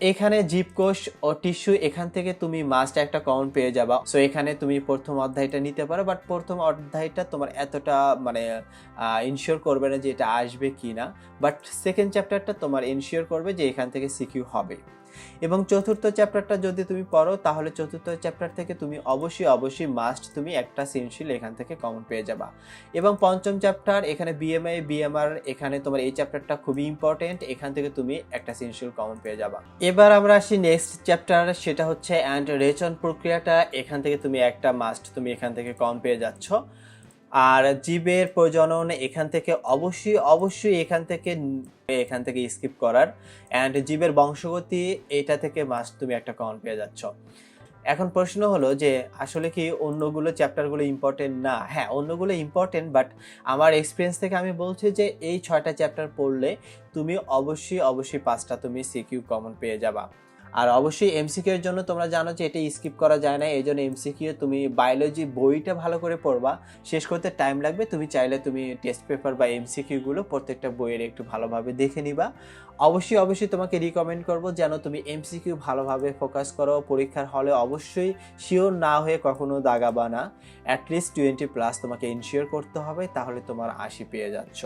এখানে জীবকোষ ও টিস্যু, এখান থেকে তুমি মাস্ট একটা কমন পেয়ে যাবা। সো এখানে তুমি প্রথম অধ্যায়টা নিতে পারো বাট প্রথম অধ্যায়টা তোমার এতটা মানে ইনশিওর করবে না যে এটা আসবে কি না বাট সেকেন্ড চ্যাপ্টারটা তোমার ইনশিওর করবে যে এখান থেকে সিকিউ হবে। এবং চতুর্থ চ্যাপ্টারটা যদি তুমি পড়ো, তাহলে চতুর্থ চ্যাপ্টার থেকে তুমি অবশ্যই অবশ্যই মাস্ট তুমি একটা সিনশিল এখান থেকে কমন পেয়ে যাবা। এবং পঞ্চম চ্যাপ্টার, এখানে বিএমআই বিএমআর এখানে তোমার এই চ্যাপ্টারটা খুবই ইম্পর্টেন্ট এখান থেকে তুমি একটা সিনশিল কমন পেয়ে যাবা। এবার আমরা আসি নেক্সট চ্যাপ্টার সেটা হচ্ছে অ্যান্ড রেচন প্রক্রিয়াটা, এখান থেকে তুমি একটা মাস্ট তুমি এখান থেকে কমন পেয়ে যাচ্ছ। আর জীবের প্রজনন এখান থেকে অবশ্যই অবশ্যই এখান থেকে এখান থেকে স্কিপ করার। অ্যান্ড জীবের বংশগতি, এটা থেকে মাস্ট তুমি একটা কমন পেয়ে যাচ্ছ। এখন প্রশ্ন হলো যে, আসলে কি অন্যগুলো চ্যাপ্টারগুলো ইম্পর্টেন্ট না হ্যাঁ অন্যগুলো ইম্পর্টেন্ট বাট আমার এক্সপিরিয়েন্স থেকে আমি বলছি যে, এই ছয়টা চ্যাপ্টার পড়লে তুমি অবশ্যই অবশ্যই পাঁচটা তুমি সিকিউ কমন পেয়ে যাবা। আর অবশ্যই এমসিকিউ এর জন্য তোমরা জানো যে এটা স্কিপ করা যায় না এই জন্য এমসিকিউ তুমি বায়োলজি বইটা ভালো করে পড়বা। শেষ করতে টাইম লাগবে, তুমি চাইলে তুমি টেস্ট পেপার বা এমসিকিউ গুলো প্রত্যেকটা বইয়ের একটু ভালোভাবে দেখে নিবা। অবশ্যই অবশ্যই তোমাকে রিকমেন্ড করব যেন তুমি এমসিকিউ ভালোভাবে ফোকাস করো, পরীক্ষার হলে অবশ্যই শিওর না হয়ে কখনো দাগাবা না। অ্যাটলিস্ট টোয়েন্টি প্লাস তোমাকে ইনশিওর করতে হবে, তাহলে তোমার আশি পেয়ে যাচ্ছ।